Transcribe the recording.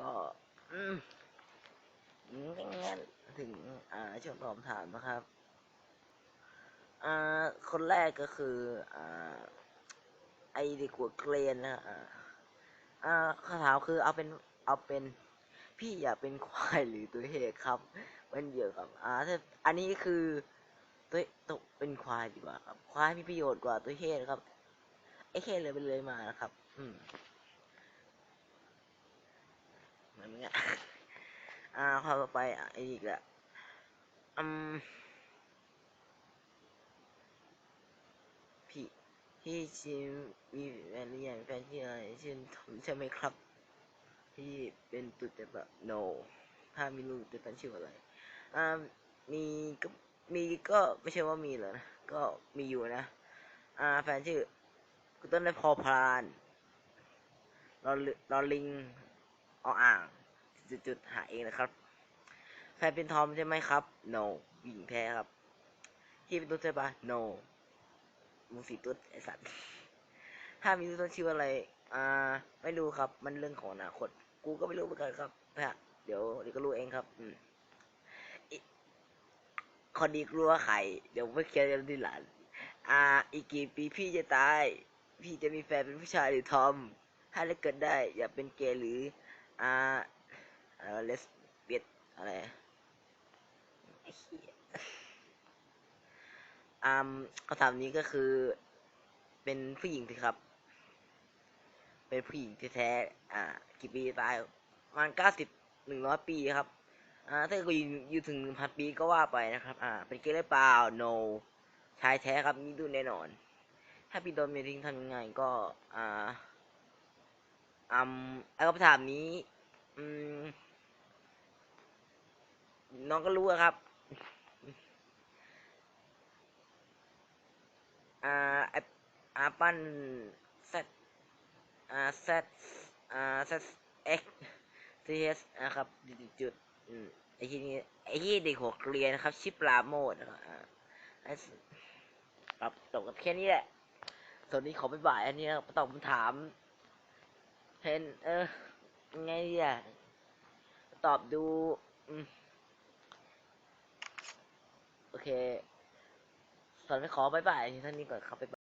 ก็งั้นถึง อ่าช่วงตอบถามนะครับ อ่า คนแรกก็คือ อ่า ไอเด็กหัวเกรนนะอ่าอ่าคำถามคือเอาเป็นเอาเป็นพี่อยากเป็นควายหรือตัวเหตุครับ มันเยอะครับอ่าถ้าอันนี้คือตัวตัวเป็นควายดีกว่าครับ ควายมีประโยชน์กว่าตัวเหตุครับไอเหตุเลยไปเลยมานะครับ อืม มือนเงี้ยอ่าข้อต่อไปอีกละอืมพี่พี่ชิมมีแฟนหรือยังแฟนชื่ออะไรชื่อทอมใช่ไหมครับ ที่เป็นตุ๊ดแต่แบบ no ถ้ามีลูกจะตั้งชื่ออะไรอ่ามีก็มีก็ไม่ใช่ว่ามีเหรอนะก็มีอยู่นะ อ่า แฟนชื่อคุณต้นได้พอพรานรอรอลิงออ่าง จุดๆหาเองนะครับแฟนเป็นทอมใช่ไหมครับ no หญิงแท้ครับที่เป็นตุ๊ดใช่ปะ no มึงสีตุ๊ดไอสัตว์ถ้ามีตุ๊ดชื่ออะไร อ่า ไม่รู้ครับ มันเรื่องของอนาคต กูก็ไม่รู้เหมือนกันครับนะเดี๋ยวเดี๋ยวก็รู้เองครับ อืมคนดีกลัวไข่ เดี๋ยวไปเคลียร์กันทีหลังอ่า อีกกี่ปีพี่จะตาย พี่จะมีแฟนเป็นผู้ชายหรือทอม ถ้าเลือกเกิดได้ อย่าเป็นเกย์หรือ อ่า เออเลสเบียดอะไรไอ้เหี้ยอ่าคำถามนี้ก็คือ เป็นผู้หญิงสิครับ เป็นผู้หญิงแท้ๆอ่า กี่ปีตายประมาณเก้าสิบหนึ่งร้อยปีครับ อ่า ถ้าเกิดอยู่อยู่ถึงหนึ่งพันปีก็ว่าไปนะครับ อ่า เป็นเกย์หรือเปล่า no ชายแท้ครับนี่ดูแน่นอน ถ้าพี่โดนเมทิ้งทำยังไงก็ อ่าอืมไอ้คำถามนี้ อืม น้องก็รู้ครับ อ่าออาปั้นเซตอ่าเซตอ่าเซตเอ็กซีเอสนะครับจุดๆอืมไอที่นี้ไอที่เด็กหัวเกรียนนะครับ ชิปลาโมดนะครับอ่าไอ้สปรับตกกันแค่นี้แหละส่วนนี้ขอไปบ่ายอันนี้นะครับตอบคำถามเห็นเออยังไงดีอะตอบดู อืม โอเคสอนไปขอบายบายท่านนี้ก่อนครับไป